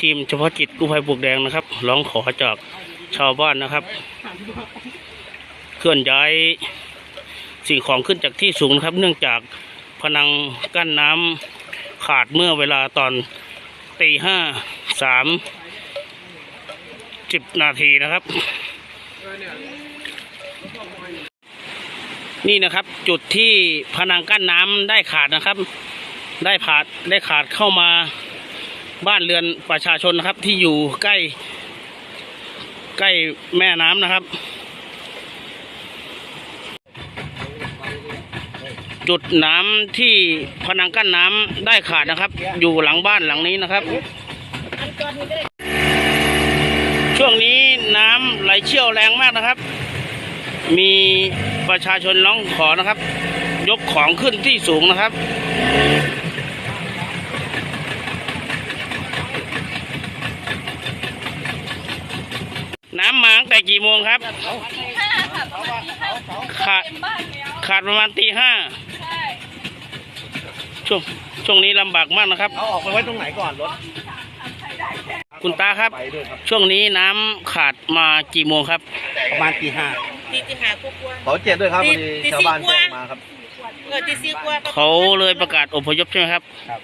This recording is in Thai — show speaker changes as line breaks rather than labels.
ทีมเฉพาะกิจกู้ภัยปลวกแดงนะครับร้องขอจากชาวบ้านนะครับ เคลื่อนย้ายสิ่งของขึ้นจากที่สูงนะครับ เนื่องจากพนังกั้นน้ำขาดเมื่อเวลาตอนตีห้าสามสิบนาทีนะครับ นี่นะครับจุดที่พนังกั้นน้ำได้ขาดนะครับ ได้ผ่าดได้ขาดเข้ามา บ้านเรือนประชาชนนะครับ ที่อยู่ใกล้ใกล้แม่น้ำนะครับ จุดน้ำที่พนังกั้นน้ำได้ขาดนะครับ อยู่หลังบ้านหลังนี้นะครับ ช่วงนี้น้ำไหลเชี่ยวแรงมากนะครับ มีประชาชนร้องขอนะครับ ยกของขึ้นที่สูงนะครับ น้ำมาตั้งแต่กี่โมงครับขาดขาดประมาณตีห้าช่วงช่วงนี้ลำบากมากนะครับ
เอาออกไปไว้ตรงไหนก่อนรถ
คุณตาครับ
ไปด้วยครับ
ช่วงนี้น้ำขาดมากี่โมงครับ
ประมาณตีห้า
ตีตีหากูกลัว
ขอเจ็ดด้วยครับ
ตี
พอดี
ตี
ชาวบ้าน
สี่กว่า
แจ้งมาครับ
เออตีสี่กว่า
เขาเลยประกาศอพยพใช่ไหมครับ
ครับ